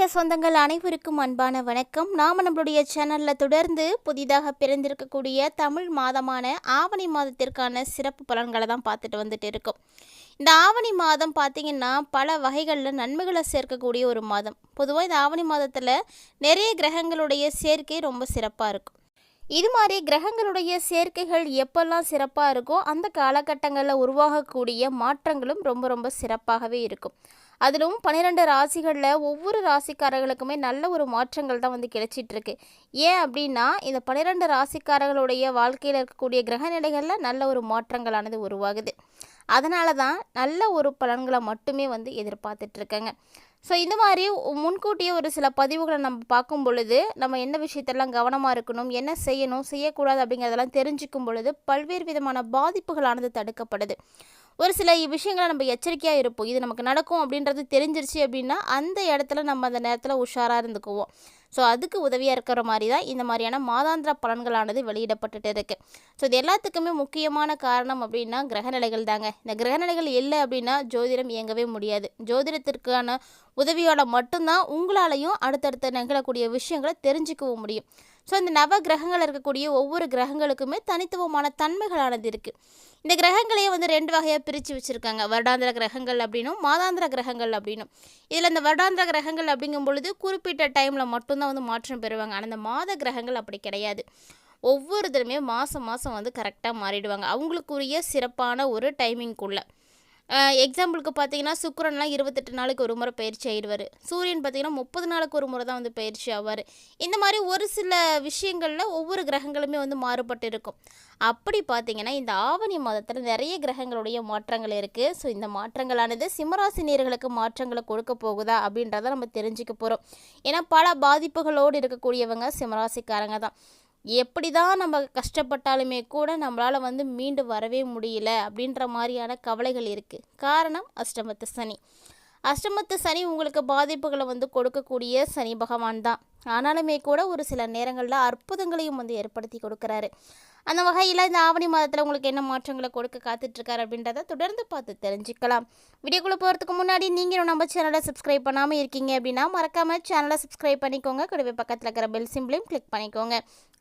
ஆன்மீக சொந்தங்கள் அனைவருக்கும் அன்பான வணக்கம். நாம் நம்மளுடைய சேனலில் தொடர்ந்து புதிதாக பிறந்திருக்கக்கூடிய தமிழ் மாதமான ஆவணி மாதத்திற்கான சிறப்பு பலன்களை தான் பார்த்துட்டு வந்துட்டு இருக்கோம். இந்த ஆவணி மாதம் பார்த்திங்கன்னா பல வகைகளில் நன்மைகளை சேர்க்கக்கூடிய ஒரு மாதம். பொதுவாக இந்த ஆவணி மாதத்தில் நிறைய கிரகங்களுடைய சேர்க்கை ரொம்ப சிறப்பாக இருக்கும். இது மாதிரி கிரகங்களுடைய சேர்க்கைகள் எப்பெல்லாம் சிறப்பாக இருக்கோ அந்த காலகட்டங்களில் உருவாகக்கூடிய மாற்றங்களும் ரொம்ப ரொம்ப சிறப்பாகவே இருக்கும். அதிலும் பன்னிரெண்டு ராசிகளில் ஒவ்வொரு ராசிக்காரர்களுக்குமே நல்ல ஒரு மாற்றங்கள் தான் வந்து கிடைச்சிட்ருக்கு ஏன் அப்படின்னா இந்த பன்னிரெண்டு ராசிக்காரர்களுடைய வாழ்க்கையில் இருக்கக்கூடிய கிரக நிலைகளில் நல்ல ஒரு மாற்றங்களானது உருவாகுது. அதனால தான் நல்ல ஒரு பலன்களை மட்டுமே வந்து எதிர்பார்த்துட்ருக்கேங்க. ஸோ இந்த மாதிரி முன்கூட்டியே ஒரு சில பதிவுகளை நம்ம பார்க்கும் பொழுது நம்ம என்ன விஷயத்தெல்லாம் கவனமாக இருக்கணும் என்ன செய்யணும் செய்யக்கூடாது அப்படிங்கிறதெல்லாம் தெரிஞ்சுக்கும் பொழுது பல்வேறு விதமான பாதிப்புகளானது தடுக்கப்படுது. ஒரு சில விஷயங்களை நம்ம எச்சரிக்கையாக இருப்போம். இது நமக்கு நடக்கும் அப்படின்றது தெரிஞ்சிருச்சு அப்படின்னா அந்த இடத்துல நம்ம அந்த நேரத்தில் உஷாராக இருந்துக்குவோம். ஸோ அதுக்கு உதவியாக இருக்கிற மாதிரி தான் இந்த மாதிரியான மாதாந்திர பலன்களானது வெளியிடப்பட்டுட்டு இருக்குது ஸோ இது எல்லாத்துக்குமே முக்கியமான காரணம் அப்படின்னா கிரகநிலைகள் தாங்க. இந்த கிரகநிலைகள் இல்லை அப்படின்னா ஜோதிடம் இயங்கவே முடியாது. ஜோதிடத்திற்கான உதவியோட மட்டும்தான் உங்களாலையும் அடுத்தடுத்த நிகழக்கூடிய விஷயங்களை தெரிஞ்சுக்கவும் முடியும். ஸோ இந்த நவ கிரகங்கள் இருக்கக்கூடிய ஒவ்வொரு கிரகங்களுக்குமே தனித்துவமான தன்மைகளானது இருக்குது இந்த கிரகங்களையே வந்து ரெண்டு வகையாக பிரித்து வச்சுருக்காங்க. வருடாந்திர கிரகங்கள் அப்படின்னும் மாதாந்திர கிரகங்கள் அப்படின்னும். இதில் இந்த வருடாந்திர கிரகங்கள் அப்படிங்கும் பொழுது குறிப்பிட்ட டைமில் மட்டும் மட்டும்தான் வந்து மாற்றம் பெறுவாங்க. ஆனால் அந்த மாத கிரகங்கள் அப்படி கிடையாது. ஒவ்வொருத்தருமே மாதம் மாதம் வந்து கரெக்டாக மாறிடுவாங்க. அவங்களுக்குரிய சிறப்பான ஒரு டைமிங்குள்ளே எக்ஸாம்பிளுக்கு பார்த்தீங்கன்னா சுக்கரன்லாம் இருபத்தெட்டு நாளைக்கு ஒரு முறை பயிற்சி ஆயிடுவார். சூரியன் பார்த்தீங்கன்னா முப்பது நாளுக்கு ஒரு முறை தான் வந்து பயிற்சி ஆவார். இந்த மாதிரி ஒரு சில விஷயங்களில் ஒவ்வொரு கிரகங்களுமே வந்து மாறுபட்டு இருக்கும். அப்படி பார்த்தீங்கன்னா இந்த ஆவணி மாதத்தில் நிறைய கிரகங்களுடைய மாற்றங்கள் இருக்குது ஸோ இந்த மாற்றங்களானது சிம்மராசி நேர்களுக்கு மாற்றங்களை கொடுக்க போகுதா அப்படின்றத நம்ம தெரிஞ்சுக்க போகிறோம் ஏன்னா பல பாதிப்புகளோடு இருக்கக்கூடியவங்க சிம்மராசிக்காரங்க தான். எப்படி தான் நம்ம கஷ்டப்பட்டாலுமே கூட நம்மளால் வந்து மீண்டு வரவே முடியல அப்படின்ற மாதிரியான கவலைகள் இருக்குது காரணம் அஷ்டமத்து சனி. அஷ்டமத்து சனி உங்களுக்கு பாதிப்புகளை வந்து கொடுக்கக்கூடிய சனி பகவான் தான். ஆனாலுமே கூட ஒரு சில நேரங்களில் அற்புதங்களையும் வந்து ஏற்படுத்தி கொடுக்குறாரு. அந்த வகையில் இந்த ஆவணி மாதத்தில் உங்களுக்கு என்ன மாற்றங்களை கொடுக்க காத்துட்ருக்காரு அப்படின்றத தொடர்ந்து பார்த்து தெரிஞ்சுக்கலாம். வீடியோக்குள்ளே போகிறதுக்கு முன்னாடி நீங்கள் நம்ம சேனலை சப்ஸ்கிரைப் பண்ணாமல் இருக்கீங்க அப்படின்னா மறக்காமல் சேனலை சப்ஸ்கிரைப் பண்ணிக்கோங்க. கூடவே பக்கத்தில் இருக்கிற பெல் சிம்பிளையும் கிளிக் பண்ணிக்கோங்க.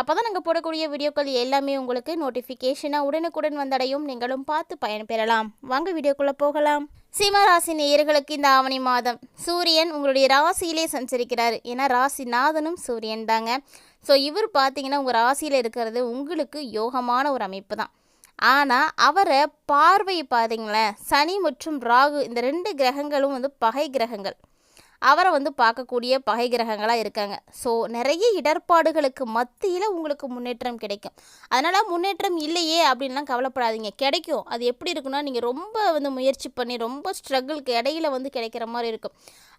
அப்போ தான் நாங்கள் போடக்கூடிய வீடியோக்கள் எல்லாமே உங்களுக்கு நோட்டிஃபிகேஷனாக உடனுக்குடன் வந்தடையும். நீங்களும் பார்த்து பயன்பெறலாம். வாங்க வீடியோக்குள்ளே போகலாம். சிம்மராசி நேயர்களுக்கு இந்த ஆவணி மாதம் சூரியன் உங்களுடைய ராசியிலே சஞ்சரிக்கிறார். ஏன்னா ராசி நாதனும் சூரியன் தாங்க. ஸோ இவர் பார்த்தீங்கன்னா உங்கள் ராசியில் இருக்கிறது உங்களுக்கு யோகமான ஒரு அமைப்பு தான். ஆனால் அவரை பார்வை பார்த்தீங்களேன் சனி மற்றும் ராகு இந்த ரெண்டு கிரகங்களும் வந்து பகை கிரகங்கள். அவரை வந்து பார்க்கக்கூடிய பகை கிரகங்களாக இருக்காங்க. ஸோ நிறைய இடர்பாடுகளுக்கு மத்தியில் உங்களுக்கு முன்னேற்றம் கிடைக்கும். அதனால் முன்னேற்றம் இல்லையே அப்படின்லாம் கவலைப்படாதீங்க. கிடைக்கும். அது எப்படி இருக்குன்னா நீங்கள் ரொம்ப வந்து முயற்சி பண்ணி ரொம்ப ஸ்ட்ரகிளுக்கு இடையில வந்து கிடைக்கிற மாதிரி இருக்கும்.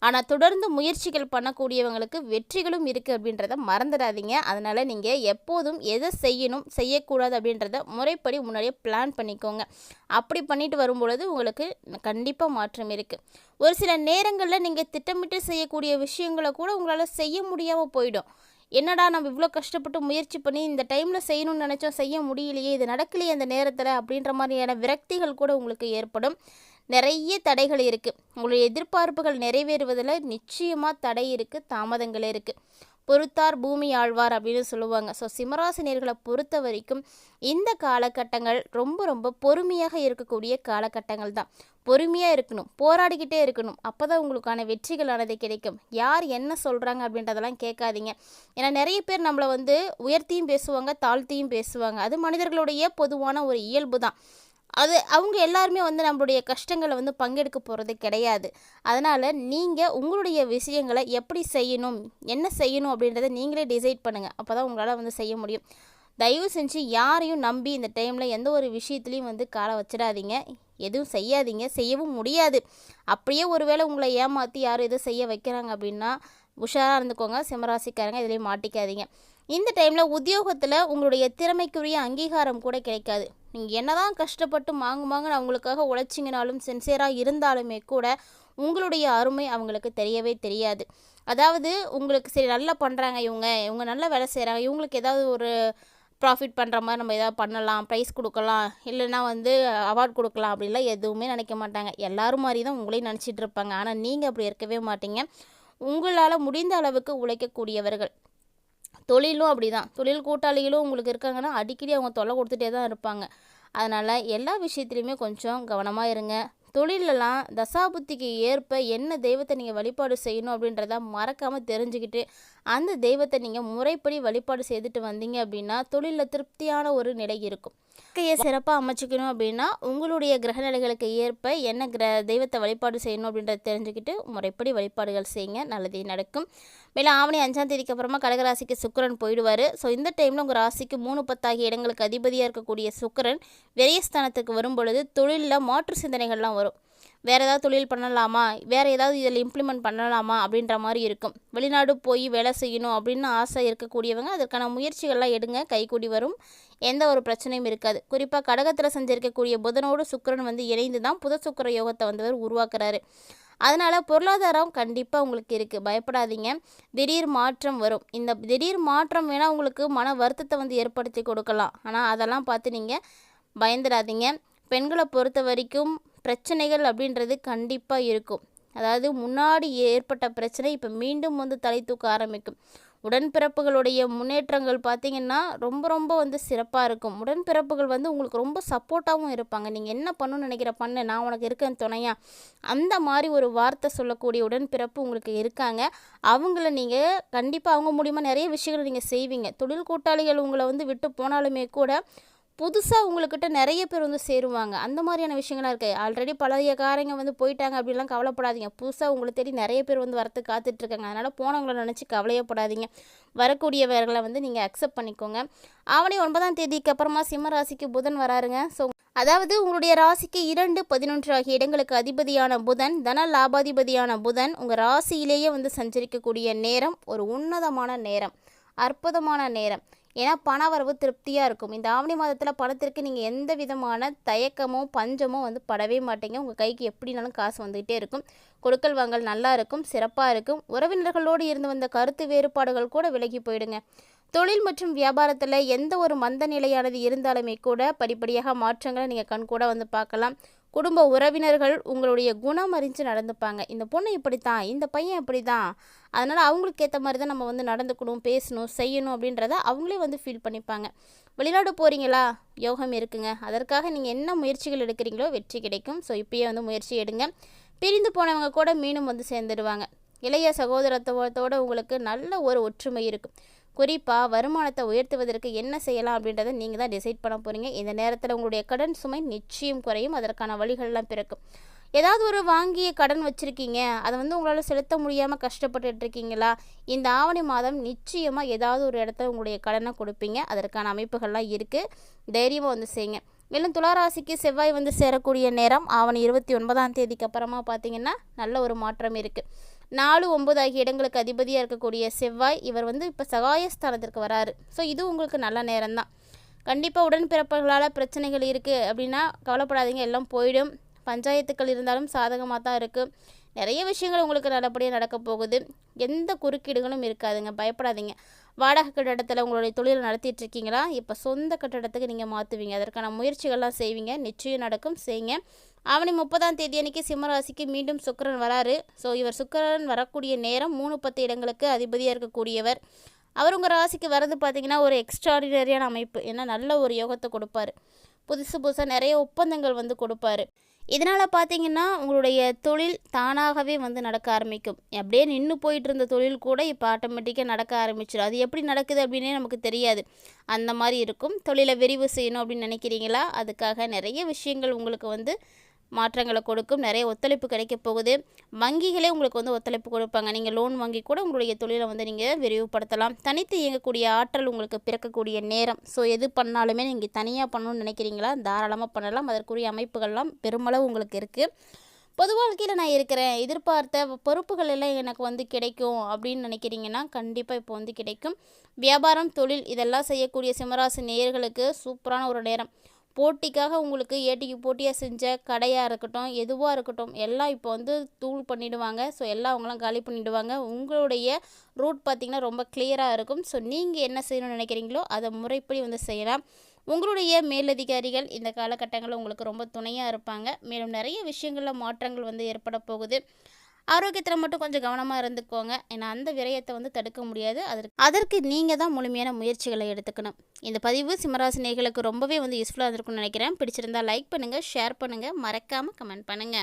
ஆனால் தொடர்ந்து முயற்சிகள் பண்ணக்கூடியவங்களுக்கு வெற்றிகளும் இருக்குது அப்படின்றத மறந்துடாதீங்க. அதனால் நீங்கள் எப்போதும் எதை செய்யணும் செய்யக்கூடாது அப்படின்றத முறைப்படி முன்னாடியே பிளான் பண்ணிக்கோங்க. அப்படி பண்ணிட்டு வரும்பொழுது உங்களுக்கு கண்டிப்பாக மாற்றம் இருக்குது ஒரு சில நேரங்களில் நீங்கள் திட்டமிட்டு செய்யக்கூடிய விஷயங்களை கூட உங்களால் செய்ய முடியாமல் போயிடும். என்னடா நம்ம இவ்வளோ கஷ்டப்பட்டு முயற்சி பண்ணி இந்த டைமில் செய்யணும்னு நினச்சோம் செய்ய முடியலையே இது நடக்கலையே அந்த நேரத்தில் அப்படின்ற மாதிரியான விரக்திகள் கூட உங்களுக்கு ஏற்படும். நிறைய தடைகள் இருக்குது உங்களுடைய எதிர்பார்ப்புகள் நிறைவேறுவதில் நிச்சயமாக தடை இருக்குது தாமதங்கள் இருக்குது பொறுத்தார் பூமி ஆழ்வார் அப்படின்னு சொல்லுவாங்க. ஸோ சிம்மராசினியர்களை பொறுத்த வரைக்கும் இந்த காலகட்டங்கள் ரொம்ப ரொம்ப பொறுமையாக இருக்கக்கூடிய காலகட்டங்கள் தான். பொறுமையாக இருக்கணும் போராடிக்கிட்டே இருக்கணும். அப்போ தான் உங்களுக்கான வெற்றிகளானது கிடைக்கும். யார் என்ன சொல்கிறாங்க அப்படின்றதெல்லாம் கேட்காதீங்க. ஏன்னா நிறைய பேர் நம்மளை வந்து உயர்த்தியும் பேசுவாங்க தாழ்த்தியும் பேசுவாங்க. அது மனிதர்களுடைய பொதுவான ஒரு இயல்பு தான். அது அவங்க எல்லாருமே வந்து நம்மளுடைய கஷ்டங்களை வந்து பங்கெடுக்க போகிறது கிடையாது. அதனால் நீங்கள் உங்களுடைய விஷயங்களை எப்படி செய்யணும் என்ன செய்யணும் அப்படின்றத நீங்களே டிசைட் பண்ணுங்கள் அப்போ தான் உங்களால் வந்து செய்ய முடியும். தயவு செஞ்சு யாரையும் நம்பி இந்த டைமில் எந்த ஒரு விஷயத்துலையும் வந்து காலை வச்சிடாதீங்க. எதுவும் செய்யாதீங்க. செய்யவும் முடியாது. அப்படியே ஒருவேளை உங்களை ஏமாற்றி யாரும் எதுவும் செய்ய வைக்கிறாங்க அப்படின்னா உஷாராக இருந்துக்கோங்க. சிம்மராசிக்காரங்க இதுலேயும் மாட்டிக்காதீங்க. இந்த டைமில் உத்தியோகத்தில் உங்களுடைய திறமைக்குரிய அங்கீகாரம் கூட கிடைக்காது. நீங்கள் என்னதான் கஷ்டப்பட்டு மாங்கு மாங்குன்னு அவங்களுக்காக உழைச்சிங்கனாலும் சின்சியராக இருந்தாலுமே கூட உங்களுடைய அருமை அவங்களுக்கு தெரியவே தெரியாது. அதாவது உங்களுக்கு சரி நல்லா பண்ணுறாங்க இவங்க இவங்க நல்லா வேலை செய்கிறாங்க இவங்களுக்கு ஏதாவது ஒரு ப்ராஃபிட் பண்ணுற மாதிரி நம்ம எதாவது பண்ணலாம் ப்ரைஸ் கொடுக்கலாம் இல்லைன்னா வந்து அவார்ட் கொடுக்கலாம் அப்படின்லாம் எதுவுமே நினைக்க மாட்டாங்க. எல்லோரும் மாதிரி தான் உங்களையும் நினச்சிட்டு இருப்பாங்க. ஆனால் நீங்கள் அப்படி இருக்கவே மாட்டீங்க. உங்களால் முடிந்த அளவுக்கு உழைக்கக்கூடியவர்கள். தொழிலும் அப்படி தான் தொழில் கூட்டாளிகளும் உங்களுக்கு இருக்காங்கன்னா அடிக்கடி அவங்க தொல்லை கொடுத்துட்டே தான் இருப்பாங்க. அதனால் எல்லா விஷயத்துலையுமே கொஞ்சம் கவனமாக இருங்க. தொழிலெல்லாம் தசாபுத்திக்கு ஏற்ப என்ன தெய்வத்தை நீங்கள் வழிபாடு செய்யணும் அப்படின்றத மறக்காமல் தெரிஞ்சுக்கிட்டு அந்த தெய்வத்தை நீங்கள் முறைப்படி வழிபாடு செய்துட்டு வந்தீங்க அப்படின்னா தொழிலில் திருப்தியான ஒரு நிலை இருக்கும். வாழ்க்கையை சிறப்பாக அமைச்சிக்கணும் அப்படின்னா உங்களுடைய கிரகநிலைகளுக்கு ஏற்ப என்ன கிர தெய்வத்தை வழிபாடு செய்யணும் அப்படின்றத தெரிஞ்சுக்கிட்டு முறைப்படி வழிபாடுகள் செய்யுங்க. நல்லதே நடக்கும். மேலும் ஆவணி அஞ்சாம் தேதிக்கு அப்புறமா கடகராசிக்கு சுக்கரன் போயிடுவார். ஸோ இந்த டைமில் உங்கள் ராசிக்கு மூணு பத்தாகிய இடங்களுக்கு அதிபதியாக இருக்கக்கூடிய சுக்கரன் விரயஸ்தானத்துக்கு வரும் பொழுது தொழிலில் மாற்று சிந்தனைகள்லாம் வரும். வேறு ஏதாவது தொழில் பண்ணலாமா? வேறு ஏதாவது இதில் இம்ப்ளிமெண்ட் பண்ணலாமா? அப்படின்ற மாதிரி இருக்கும். வெளிநாடு போய் வேலை செய்யணும் அப்படின்னு ஆசை இருக்கக்கூடியவங்க அதற்கான முயற்சிகள்லாம் எடுங்க. கைகூடி வரும். எந்த ஒரு பிரச்சனையும் இருக்காது. குறிப்பாக கடகத்தில் செஞ்சிருக்கக்கூடிய புதனோடு சுக்கரன் வந்து இணைந்து தான் புத சுக்கர யோகத்தை வந்தவர் உருவாக்குறாரு. அதனால் பொருளாதாரம் கண்டிப்பாக உங்களுக்கு இருக்குது பயப்படாதீங்க. திடீர் மாற்றம் வரும். இந்த திடீர் மாற்றம் வேணால் உங்களுக்கு மன வருத்தத்தை வந்து ஏற்படுத்தி கொடுக்கலாம். ஆனால் அதெல்லாம் பார்த்து நீங்கள் பயந்துடாதீங்க. பெண்களை பொறுத்த வரைக்கும் பிரச்சனைகள் அப்படின்றது கண்டிப்பாக இருக்கும். அதாவது முன்னாடி ஏற்பட்ட பிரச்சனை இப்போ மீண்டும் வந்து தலை தூக்க ஆரம்பிக்கும். உடன்பிறப்புகளுடைய முன்னேற்றங்கள் பார்த்திங்கன்னா ரொம்ப ரொம்ப வந்து சிறப்பாக இருக்கும். உடன்பிறப்புகள் வந்து உங்களுக்கு ரொம்ப சப்போர்ட்டாகவும் இருப்பாங்க. நீங்கள் என்ன பண்ணணும்னு நினைக்கிற பண்ணு நான் உனக்கு இருக்கேன் துணையா. அந்த மாதிரி ஒரு வார்த்தை சொல்லக்கூடிய உடன்பிறப்பு உங்களுக்கு இருக்காங்க. அவங்கள நீங்கள் கண்டிப்பாக அவங்க மூலிமா நிறைய விஷயங்களை நீங்கள் செய்வீங்க. தொழில் கூட்டாளிகள் உங்களை வந்து விட்டு போனாலுமே கூட புதுசாக உங்கள்கிட்ட நிறைய பேர் வந்து சேருவாங்க. அந்த மாதிரியான விஷயங்கள்லாம் இருக்குது ஆல்ரெடி பழைய காரங்க வந்து போயிட்டாங்க அப்படிலாம் கவலைப்படாதீங்க. புதுசாக உங்களை தேடி நிறைய பேர் வந்து வரத்துக்கு காத்துட்ருக்காங்க. அதனால் போனவங்களை நினச்சி கவலையப்படாதீங்க. வரக்கூடியவர்களை வந்து நீங்கள் அக்செப்ட் பண்ணிக்கோங்க. ஆவணி ஒன்பதாம் தேதிக்கு அப்புறமா சிம்ம ராசிக்கு புதன் வராருங்க. ஸோ அதாவது உங்களுடைய ராசிக்கு இரண்டு பதினொன்று ஆகிய இடங்களுக்கு அதிபதியான புதன் தன லாபாதிபதியான புதன் உங்கள் ராசியிலேயே வந்து சஞ்சரிக்கக்கூடிய நேரம் ஒரு உன்னதமான நேரம். அற்புதமான நேரம். ஏன்னா பண வரவு திருப்தியாக இருக்கும். இந்த ஆவணி மாதத்தில் பணத்திற்கு நீங்கள் எந்த விதமான தயக்கமோ பஞ்சமோ வந்து படவே மாட்டீங்க. உங்கள் கைக்கு எப்படினாலும் காசு வந்துக்கிட்டே இருக்கும். கொடுக்கல் வாங்கல் நல்லா இருக்கும் சிறப்பாக இருக்கும். உறவினர்களோடு இருந்து வந்த கருத்து வேறுபாடுகள் கூட விலகி போயிடுங்க. தொழில் மற்றும் வியாபாரத்தில் எந்த ஒரு மந்த நிலையானது இருந்தாலுமே கூட படிப்படியாக மாற்றங்களை நீங்கள் கண்கூட வந்து பார்க்கலாம். குடும்ப உறவினர்கள் உங்களுடைய குணம் அறிஞ்சு நடந்துப்பாங்க. இந்த பொண்ணு இப்படி தான் இந்த பையன் இப்படி தான் அதனால் அவங்களுக்கு ஏற்ற மாதிரி தான் நம்ம வந்து நடந்துக்கணும் பேசணும் செய்யணும் அப்படின்றத அவங்களே வந்து ஃபீல் பண்ணிப்பாங்க. வெளிநாடு போகிறீங்களா யோகம் இருக்குங்க. அதற்காக நீங்கள் என்ன முயற்சிகள் எடுக்கிறீங்களோ வெற்றி கிடைக்கும். ஸோ இப்பயே வந்து முயற்சி எடுங்க. பிரிந்து போனவங்க கூட மீண்டும் வந்து சேர்ந்துடுவாங்க இளைய சகோதரத்துவத்தோடு உங்களுக்கு நல்ல ஒரு ஒற்றுமை இருக்கும். குறிப்பாக வருமானத்தை உயர்த்துவதற்கு என்ன செய்யலாம் அப்படின்றத நீங்கள் தான் டிசைட் பண்ண போகிறீங்க இந்த நேரத்தில் உங்களுடைய கடன் சுமை நிச்சயம் குறையும். அதற்கான வழிகள்லாம் பிறக்கும். ஏதாவது ஒரு வாங்கிய கடன் வச்சுருக்கீங்க. அதை வந்து உங்களால் செலுத்த முடியாமல் கஷ்டப்பட்டுட்டு இருக்கீங்களா? இந்த ஆவணி மாதம் நிச்சயமாக ஏதாவது ஒரு இடத்துல உங்களுடைய கடனை கொடுப்பீங்க. அதற்கான அமைப்புகள்லாம் இருக்குது தைரியமாக வந்து செய்யுங்க. மேலும் துளாராசிக்கு செவ்வாய் வந்து சேரக்கூடிய நேரம் ஆவணி இருபத்தி ஒன்பதாம் தேதிக்கு அப்புறமா பார்த்தீங்கன்னா நல்ல ஒரு மாற்றம் இருக்குது நாலு ஒம்பது ஆகிய இடங்களுக்கு அதிபதியாக இருக்கக்கூடிய செவ்வாய் இவர் வந்து இப்போ சகாயஸ்தானத்திற்கு வராரு. ஸோ இது உங்களுக்கு நல்ல நேரம் தான் கண்டிப்பாக உடன்பிறப்புகளால் பிரச்சனைகள் இருக்குது அப்படின்னா கவலைப்படாதீங்க. எல்லாம் போயிடும். பஞ்சாயத்துக்கள் இருந்தாலும் சாதகமாக தான் இருக்குது நிறைய விஷயங்கள் உங்களுக்கு நல்லபடியாக நடக்க போகுது. எந்த குறுக்கீடுகளும் இருக்காதுங்க. பயப்படாதீங்க. வாடகை கட்டடத்தில் உங்களுடைய தொழில் நடத்திட்டு இருக்கீங்களா இப்போ சொந்த கட்டடத்துக்கு நீங்கள் மாற்றுவீங்க அதற்கான முயற்சிகள்லாம் செய்வீங்க. நிச்சயம் நடக்கும். செய்யுங்க ஆவணி முப்பதாம் தேதி அன்னைக்கு சிம்மராசிக்கு மீண்டும் சுக்கரன் வராரு. ஸோ இவர் சுக்கரன் வரக்கூடிய நேரம் மூணு பத்து இடங்களுக்கு அதிபதியாக இருக்கக்கூடியவர். அவர் உங்கள் ராசிக்கு வரது பார்த்திங்கன்னா ஒரு எக்ஸ்ட்ராடினரியான அமைப்பு. ஏன்னா நல்ல ஒரு யோகத்தை கொடுப்பாரு. புதுசு புதுசாக நிறைய ஒப்பந்தங்கள் வந்து கொடுப்பாரு. இதனால் பார்த்தீங்கன்னா உங்களுடைய தொழில் தானாகவே வந்து நடக்க ஆரம்பிக்கும். அப்படியே நின்று போயிட்டு இருந்த தொழில் கூட இப்போ ஆட்டோமேட்டிக்காக நடக்க ஆரம்பிச்சிடும் அது எப்படி நடக்குது அப்படின்னே நமக்கு தெரியாது. அந்த மாதிரி இருக்கும். தொழிலை விரிவு செய்யணும் அப்படின்னு நினைக்கிறீங்களா? அதுக்காக நிறைய விஷயங்கள் உங்களுக்கு வந்து மாற்றங்களை கொடுக்கும் நிறைய ஒத்துழைப்பு கிடைக்க போகுது. வங்கிகளே உங்களுக்கு வந்து ஒத்துழைப்பு கொடுப்பாங்க. நீங்கள் லோன் வாங்கி கூட உங்களுடைய தொழிலை வந்து நீங்கள் விரிவுபடுத்தலாம். தனித்து இயங்கக்கூடிய ஆற்றல் உங்களுக்கு பிறக்கக்கூடிய நேரம். ஸோ எது பண்ணாலுமே நீங்கள் தனியாக பண்ணணும்னு நினைக்கிறீங்களா? தாராளமாக பண்ணலாம். அதற்குரிய அமைப்புகள்லாம் பெருமளவு உங்களுக்கு இருக்குது பொது வாழ்க்கையில் நான் இருக்கிறேன். எதிர்பார்த்த பொறுப்புகள் எல்லாம் எனக்கு வந்து கிடைக்கும் அப்படின்னு நினைக்கிறீங்கன்னா கண்டிப்பாக இப்போ வந்து கிடைக்கும். வியாபாரம் தொழில் இதெல்லாம் செய்யக்கூடிய சிம்மராசி நேயர்களுக்கு சூப்பரான ஒரு நேரம். போட்டிக்காக உங்களுக்கு ஏட்டிக்கு போட்டியாக செஞ்ச கடையாக இருக்கட்டும் எதுவாக இருக்கட்டும் எல்லாம் இப்போ வந்து தூள் பண்ணிவிடுவாங்க ஸோ எல்லாம் அவங்களாம் காலி பண்ணிவிடுவாங்க உங்களுடைய ரூட் பார்த்திங்கன்னா ரொம்ப கிளியராக இருக்கும். ஸோ நீங்கள் என்ன செய்யணும்னு நினைக்கிறீங்களோ அதை முறைப்படி வந்து செய்யலாம். உங்களுடைய மேலதிகாரிகள் இந்த காலகட்டங்களில் உங்களுக்கு ரொம்ப துணையாக இருப்பாங்க. மேலும் நிறைய விஷயங்களில் மாற்றங்கள் வந்து ஏற்பட போகுது. ஆரோக்கியத்தில் மட்டும் கொஞ்சம் கவனமாக இருந்துக்கோங்க. ஏன்னா அந்த விரயத்தை வந்து தடுக்க முடியாது. அதற்கு அதற்கு நீங்கள் தான் முழுமையான முயற்சிகளை எடுத்துக்கணும். இந்த பதிவு சிம்மராசினியர்களுக்கு ரொம்பவே வந்து யூஸ்ஃபுல்லாக இருந்திருக்கும்னு நினைக்கிறேன். பிடிச்சிருந்தா லைக் பண்ணுங்கள் ஷேர் பண்ணுங்கள் மறக்காமல் கமெண்ட் பண்ணுங்கள்